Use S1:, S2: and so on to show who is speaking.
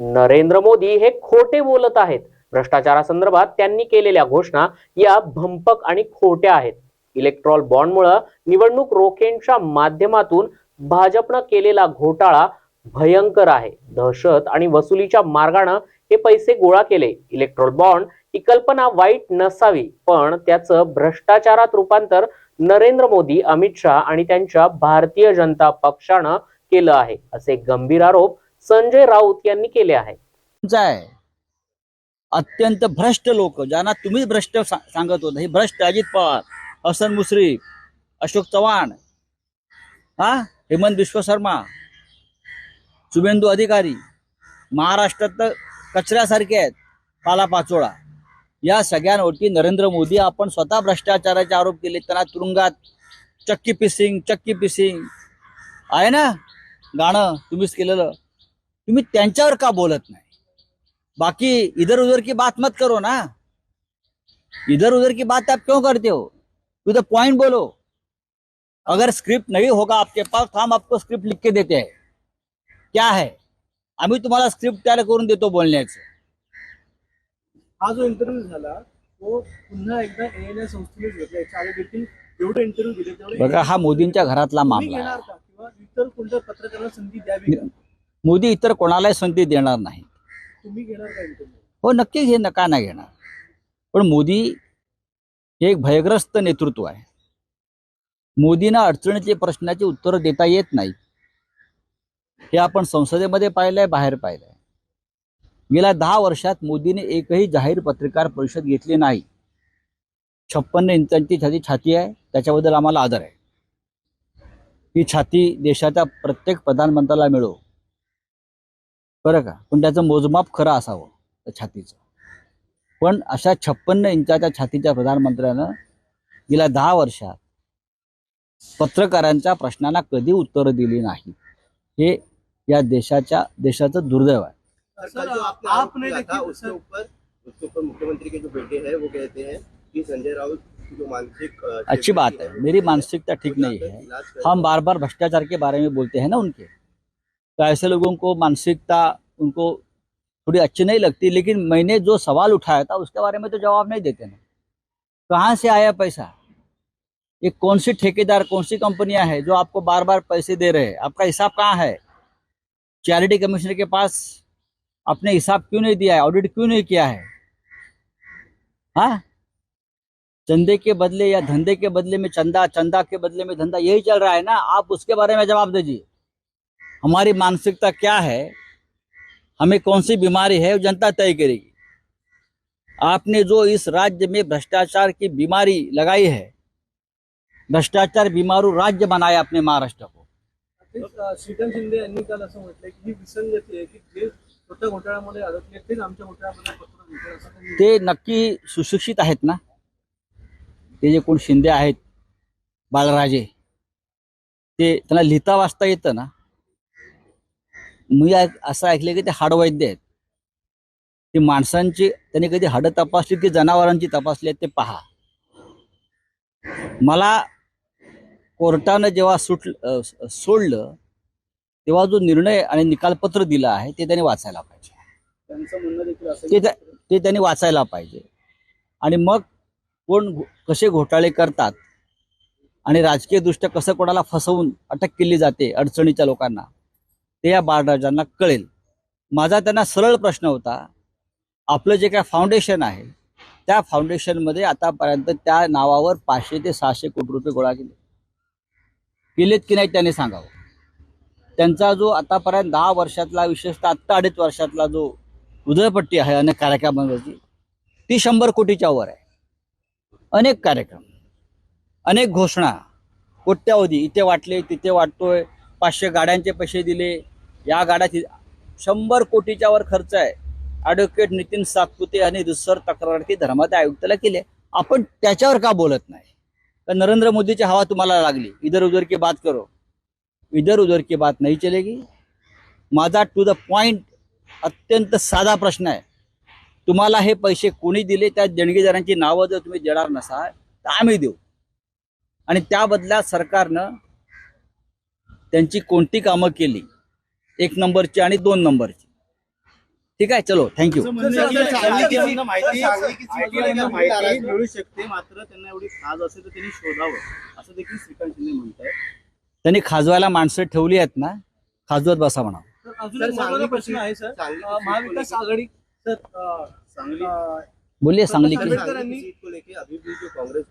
S1: नरेंद्र मोदी हे खोटे बोलत आहेत. भ्रष्टाचारासंदर्भात त्यांनी केलेल्या घोषणा या भंपक आणि खोट्या आहेत. इलेक्ट्रॉल बॉन्डमुळे निवडणूक रोखेंच्या माध्यमातून भाजपनं केलेला घोटाळा भयंकर आहे. दहशत आणि वसुलीच्या मार्गानं हे पैसे गोळा केले. इलेक्ट्रॉल बॉन्ड ही कल्पना वाईट नसावी पण त्याचं भ्रष्टाचारात रूपांतर नरेंद्र मोदी अमित शहा आणि त्यांच्या भारतीय जनता पक्षानं केलं आहे असे गंभीर आरोप संजय राऊत यांनी केले
S2: आहे. आहे अत्यंत भ्रष्ट लोक ज्यांना तुम्हीच भ्रष्ट सांगत होता. हे भ्रष्ट अजित पवार हसन मुश्रीफ अशोक चव्हाण हा? हेमंत विश्व शर्मा शुभेंदू अधिकारी महाराष्ट्रात तर कचऱ्यासारखे आहेत पालापाचोळा या सगळ्यांवरती नरेंद्र मोदी आपण स्वतः भ्रष्टाचाराचे आरोप केले त्यांना तुरुंगात चक्की पिसिंग चक्की पिसिंग. आहे ना? गाणं तुम्हीच केलेलं. तुम्ही त्यांच्यावर का बोलत नाही? बाकी इधर उधर की बात मत करो ना. इधर उधर की बात आप क्यों करते हो? टू द पॉइंट बोलो. अगर स्क्रिप्ट नहीं होगा आपके पास तो हम आपको स्क्रिप्ट लिख के देते हैं। क्या है? आम्ही तुम्हाला स्क्रिप्ट तयार करून देतो बोलण्याचं.
S3: हा जो इंटरव्ह्यू झाला तो पुन्हा एकदा एएनआय संस्थेनेच घेतला याच्या आधी देखील जेवढे इंटरव्ह्यू दिले
S2: बघा हा मोदींच्या घरातला मामला
S3: घेणार
S2: आहे
S3: का? किंवा इतर कोणत्या पत्रकारांना संधी द्यावी का?
S2: मोदी इतर कोणालाही संधी देणार नाही हो नक्की घे नका नाही घेणार? पण मोदी हे एक भयग्रस्त नेतृत्व आहे. मोदींना अडचणीचे प्रश्नाची उत्तरं देता येत नाही हे आपण संसदेमध्ये पाहिलंय बाहेर पाहिलंय. गेल्या दहा वर्षात मोदीने एकही जाहीर पत्रकार परिषद घेतली नाही. छप्पन्न इंचांची छाती छाती आहे त्याच्याबद्दल आम्हाला आदर आहे. ही छाती देशाच्या प्रत्येक प्रधानमंत्र्याला मिळो. बरं का? पण त्याचं मोजमाप खरं असावं त्या छातीचं. पण अशा छप्पन्न इंचाच्या छातीच्या प्रधानमंत्र्यानं गेल्या दहा वर्षात पत्रकारांच्या प्रश्नांना कधी उत्तरं दिली नाही. हे या देशाच्या देशाचं दुर्दैव आहे.
S3: सर,
S4: कल जो आपने
S3: आप
S4: आरोप
S3: नहीं
S4: किया था
S3: देखिए,
S4: उसके
S3: सर-
S4: ऊपर उसके ऊपर मुख्यमंत्री के जो बेटे हैं वो कहते हैं कि संजय राउत की जो मानसिक अ,
S2: अच्छी बात है मेरी मानसिकता ठीक नहीं है। हम बार बार भ्रष्टाचार के बारे में बोलते हैं ना उनके। तो ऐसे लोगों को मानसिकता उनको थोड़ी अच्छी नहीं लगती, लेकिन मैंने जो सवाल उठाया था उसके बारे में तो जवाब नहीं देते ना। कहाँ से आया पैसा? ये कौन सी ठेकेदार कौन सी कंपनियाँ हैं जो आपको बार बार पैसे दे रहे हैं? आपका हिसाब कहाँ है? चैरिटी कमिश्नर के पास आपने हिसाब क्यों नहीं दिया है? ऑडिट क्यों नहीं किया है? हाँ? चंदे के बदले या धंधे के बदले में चंदा चंदा के बदले में धंधा, यही चल रहा है ना? आप उसके बारे में जवाब दीजिए। हमारी मानसिकता क्या है? हमें कौन सी बीमारी है? जनता तय करेगी। आपने जो इस राज्य में भ्रष्टाचार की बीमारी लगाई है भ्रष्टाचार बीमारू राज्य बनाया अपने महाराष्ट्र को।
S3: तेच, अ, श्रीकांत शिंदे यांनी काल असं म्हटलंय की ही विसंगती आहे की जे स्वतः घोटाळ्यामध्ये अडकले तेच आमच्या घोटाळ्यामध्ये पत्र देतात असं त्यांनी
S2: ते नक्की सुशिक्षित आहेत ना? ते जे कोण शिंदे आहेत बाळराजे ते त्यांना लिहिता वाचता येतं ना? मी असं ऐकलं की ते हाडवैद्य आहेत. ते माणसांची त्यांनी कधी हाडं तपासली की जनावरांची तपासली आहेत ते पहा. मला कोर्टानं जेव्हा सुट सोडलं तेव्हा जो निर्णय आणि निकालपत्र दिलं आहे ते त्यांनी वाचायला पाहिजे. ते त्या- ते त्यांनी वाचायला पाहिजे. आणि मग कोण कसे घोटाळे करतात आणि राजकीयदृष्ट्या कसं कोणाला फसवून अटक केली जाते अडचणीच्या लोकांना ते या बाळराजांना कळेल. माझा त्यांना सरळ प्रश्न होता आपलं जे काय फाउंडेशन आहे त्या फाउंडेशनमध्ये आतापर्यंत त्या नावावर पाचशे ते सहाशे कोटी रुपये गोळा केले. केलेत की नाही त्याने सांगावं. त्यांचा जो आतापर्यंत दहा वर्षातला विशेषतः आत्ता अडीच वर्षातला जो उदयपट्टी आहे अनेक कार्यक्रमांवरची ती शंभर कोटीच्या वर आहे. अनेक कार्यक्रम अनेक घोषणा कोट्यावधी इथे वाटले तिथे वाटतोय पाचशे गाड्यांचे पैसे दिले या गाड्याची शंभर कोटीच्या वर खर्च आहे. ॲडव्होकेट नितीन सातपुते आणि दुसर तक्रार्थी धर्माच्या आयुक्ताला केले आपण त्याच्यावर का बोलत नाही? तर नरेंद्र मोदीची हवा तुम्हाला लागली इधर उधर की बात करो. इधर उधर की बात नाही चलेगी. माझा टू द पॉइंट अत्यंत साधा प्रश्न आहे. तुम्हाला हे पैसे कोणी दिले? त्या देणगीदारांची नावं जर तुम्ही देणार नसाल तर आम्ही देऊ. आणि त्या बदल्यात सरकारनं त्यांची कोणती कामं केली? एक नंबरची आणि दोन नंबरची. ठीक आहे? चलो थँक्यू
S3: माहिती मिळू शकते मात्र त्यांना एवढी खाज असेल तर त्यांनी शोधावं. असं देखील श्रीकांत शिंदे म्हणताय
S2: त्यांनी खाजवायला माणसं ठेवली आहेत ना खाजवत बसा म्हणा
S3: अजून प्रश्न आहे सर. महाविकास आघाडी सर
S4: सांगली
S3: अं,
S2: बोलिए सांगली की
S4: कांग्रेस